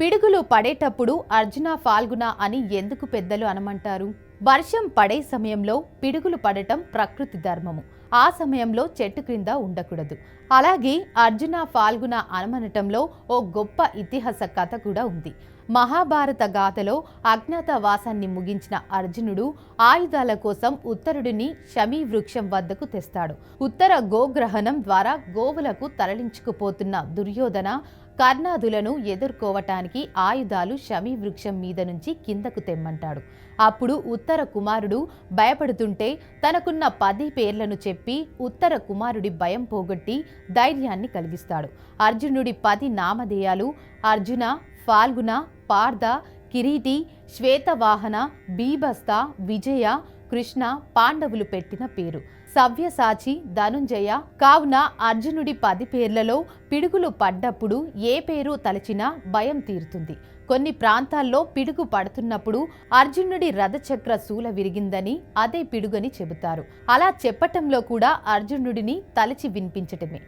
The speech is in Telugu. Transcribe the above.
పిడుగులు పడేటప్పుడు అర్జున ఫాల్గుణ అని ఎందుకు పెద్దలు అనమంటారు? వర్షం పడే సమయంలో పిడుగులు పడటం ప్రకృతి ధర్మము. ఆ సమయంలో చెట్టు క్రింద ఉండకూడదు. అలాగే అర్జున ఫాల్గుణ అనమనటంలో ఓ గొప్ప ఇతిహాస కథ కూడా ఉంది. మహాభారత గాథలో అజ్ఞాతవాసాన్ని ముగించిన అర్జునుడు ఆయుధాల కోసం ఉత్తరుడిని శమీ వృక్షం వద్దకు తెస్తాడు. ఉత్తర గోగ్రహణం ద్వారా గోవులకు తరలించుకుపోతున్న దుర్యోధన కర్ణాదులను ఎదుర్కోవటానికి ఆయుధాలు శమీ వృక్షం మీద నుంచి కిందకు తెమ్మంటాడు. అప్పుడు ఉత్తర కుమారుడు భయపడుతుంటే తనకున్న పది పేర్లను చెప్పి ఉత్తర కుమారుడి భయం పోగొట్టి ధైర్యాన్ని కలిగిస్తాడు. అర్జునుడి పది నామధేయాలు అర్జున ఫాల్గుణ పార్థ కిరీటి శ్వేతవాహన బీభస్త విజయ కృష్ణ పాండవులు పెట్టిన పేరు. సవ్యసాచి ధనుంజయ కావున అర్జునుడి పది పేర్లలో పిడుగులు పడ్డప్పుడు ఏ పేరు తలచినా భయం తీరుతుంది. కొన్ని ప్రాంతాల్లో పిడుగు పడుతున్నప్పుడు అర్జునుడి రథచక్ర శూల విరిగిందని అదే పిడుగని చెబుతారు. అలా చెప్పటంలో కూడా అర్జునుడిని తలచి వినిపించటమే.